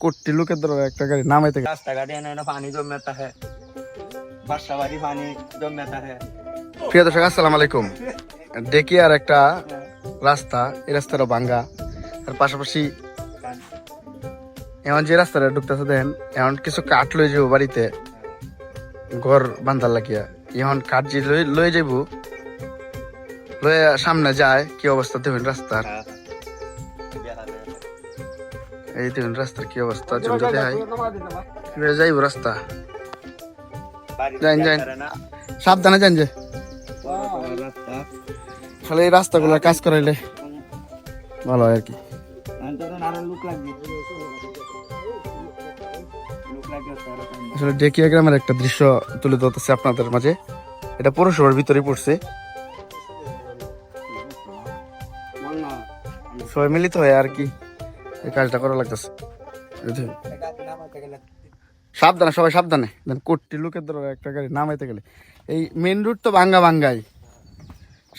কোটি লোকের ধরো একটা গাড়ি নামাইতে। রাস্তাঘাটে এনে এনে পানি জমে থাকে বাসা পানি জমে থাকে প্রিয় দর্শক আসসালামু আলাইকুম। দেখি আর একটা রাস্তা এই রাস্তাটা ভাঙ্গা। আর পাশাপাশি এখন যে রাস্তাটা ঢুকতেছে দেখেন এখন কিছু কাঠ লয়ে যাব বাড়িতে। ঘর বান্ধার লাগিয়া। এখন কাঠ যে লই- লয়ে যাব লয়ে সামনে যায় কি অবস্থা দেখবেন রাস্তার। এই দেখুন রাস্তার কি অবস্থা? দেখাই। কীভাবে যাইবো রাস্তা। যাইন, যাইন। সাবধানে যান যে। তাহলে এই রাস্তাগুলো কাজ করাইলে ভালো হয় আর কি। আরও লুক লাগবে। লুক লাগবে আসলে ডেকিয়া গ্রামের একটা দৃশ্য তুলে ধরতেছে আপনাদের মাঝে। এটা পৌরসভার ভিতরে পড়ছে। সবাই মিলিত হয়ে আর কি। এই কাজটা করা লাগতেছে। সাবধানে সবাই সাবধানে। দেন কোটি লোকের ধরো একটা গাড়ি নামাইতে গেলে। এই মেন রুট তো ভাঙ্গা ভাঙ্গাই।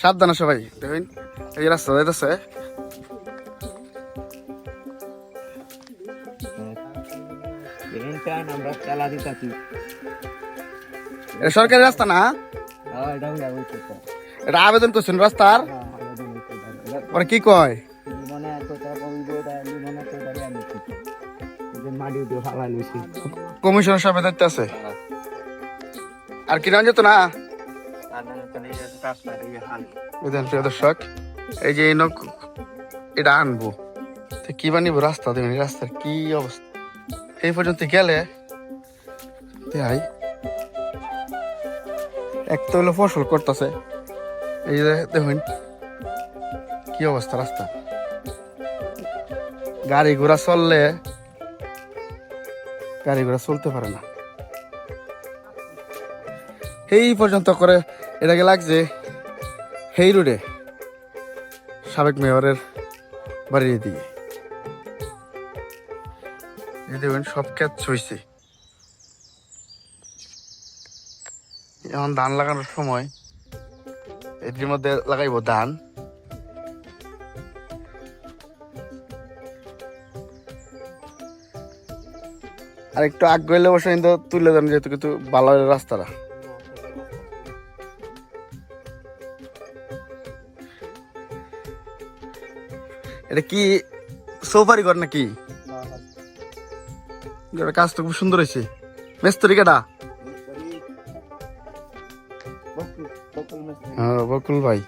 সাবধানে সবাই। দেখুন এই রাস্তা যাইতেছে। সরকারি রাস্তা না? হ্যাঁ এটা আবেদন করছেন রাস্তার? হ্যাঁ এটা। ওরা কি কয়? কমিশনার সাহেব দায়িত্ব আছে? আর কি যেত না? বুঝলেন প্রিয় দর্শক এই যে এটা আনব। তো কি বানিব রাস্তা দেবেন রাস্তার কি অবস্থা? এই পর্যন্ত গেলে দেখাই এক তো হলো ফসল করতেছে। এই যে দেখুন কি অবস্থা রাস্তা? গাড়ি ঘোড়া চললে গাড়ি ঘোড়া চলতে পারে না। এই পর্যন্ত করে এটাকে লাগছে? হেই রোডে সাবেক মেয়রের বাড়ির দিকে দেখবেন সব ক্ষেত ছুঁইছে। এখন ধান লাগানোর সময় এটির মধ্যে লাগাইব ধান। আর একটু আগ গেলে অবশ্য কিন্তু তুলে দেন যেহেতু কিন্তু ভালো রাস্তাটা। এটা কি সোফারি ঘর নাকি? কাজ তো খুব সুন্দর হয়েছে। মেস্তরি কেটা হ্যাঁ বকুল ভাই।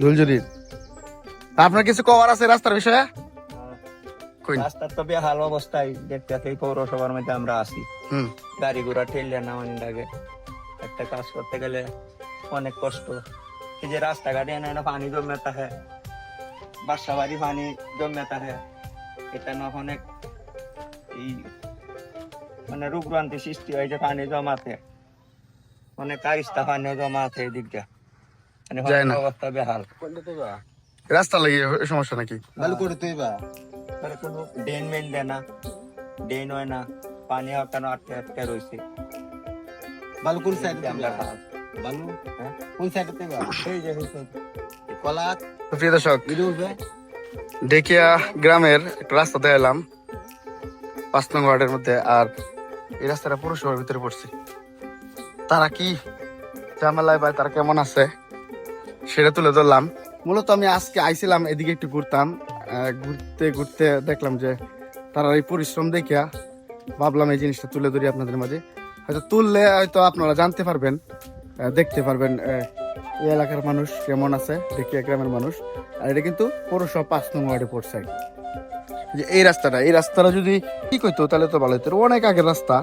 দুলজুরির। আপনার কিছু কভার আছে রাস্তার বিষয়ে? রাস্তার তো বেহাল অবস্থায় দেখতে এই পৌরসভার মধ্যে আমরা আছি। হুম। গাড়ি ঘোড়া ঠেললে না মানে লাগে। একটা কাজ করতে গেলে অনেক কষ্ট। এই যে রাস্তাঘাটে এনে এনে পানি জমে থাকে বাসা বাড়ি পানি জমে থাকে এটা না অনেক এই মানে রোগরান্তি সৃষ্টি হয় যে পানি জমাতে। অনেক কারিস্তা পানি জমাতে এই দিকটা মানে অবস্থা বেহাল। রাস্তা লাগে এই সমস্যা নাকি? ভালো করে তুই বা কোনো ড্রেন মেন দেয় না ড্রেন হয় না পানি কেন আটকে আটকে রয়েছে। বালু কোন সাইডে আমরা। বালু? হ্যাঁ? কোন সাইডে দিবা এই যে হয়েছে। কলা? প্রিয় দর্শক ডেকিয়া গ্রামের একটা রাস্তা দেখালাম পাঁচ নং ওয়ার্ডের মধ্যে আর এই রাস্তাটা পুরো পৌরসভার ভিতরে পড়ছে। তারা কি ঝামেলায় ভাই তারা কেমন আছে সেটা তুলে ধরলাম। মূলত আমি আজকে আইছিলাম এদিকে একটু ঘুরতাম। ঘুরতে ঘুরতে দেখলাম যে তারা এই পরিশ্রম দেখিয়া ভাবলাম এই জিনিসটা তুলে ধরি আপনাদের মাঝে। হয়তো তুললে হয়তো আপনারা জানতে পারবেন দেখতে পারবেন এই এলাকার মানুষ কেমন আছে, দেখিয়া গ্রামের মানুষ। আর এটা কিন্তু পৌরসভা পাঁচ নং ওয়ার্ডে পড়ছে। যে এই রাস্তাটা এই রাস্তাটা যদি কি করতো তাহলে তো ভালো হইতো। অনেক আগের রাস্তা।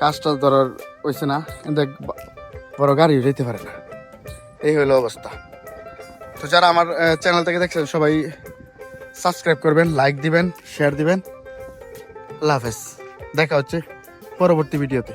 কাজটা ধরার হয়েছে না, কিন্তু বড় গাড়ি যেতে পারে না। এই হলো অবস্থা। তো যারা আমার চ্যানেল থেকে দেখছেন, সবাই সাবস্ক্রাইব করবেন লাইক দিবেন শেয়ার দিবেন। আল্লাহ হাফেজ। দেখা হচ্ছে পরবর্তী ভিডিওতে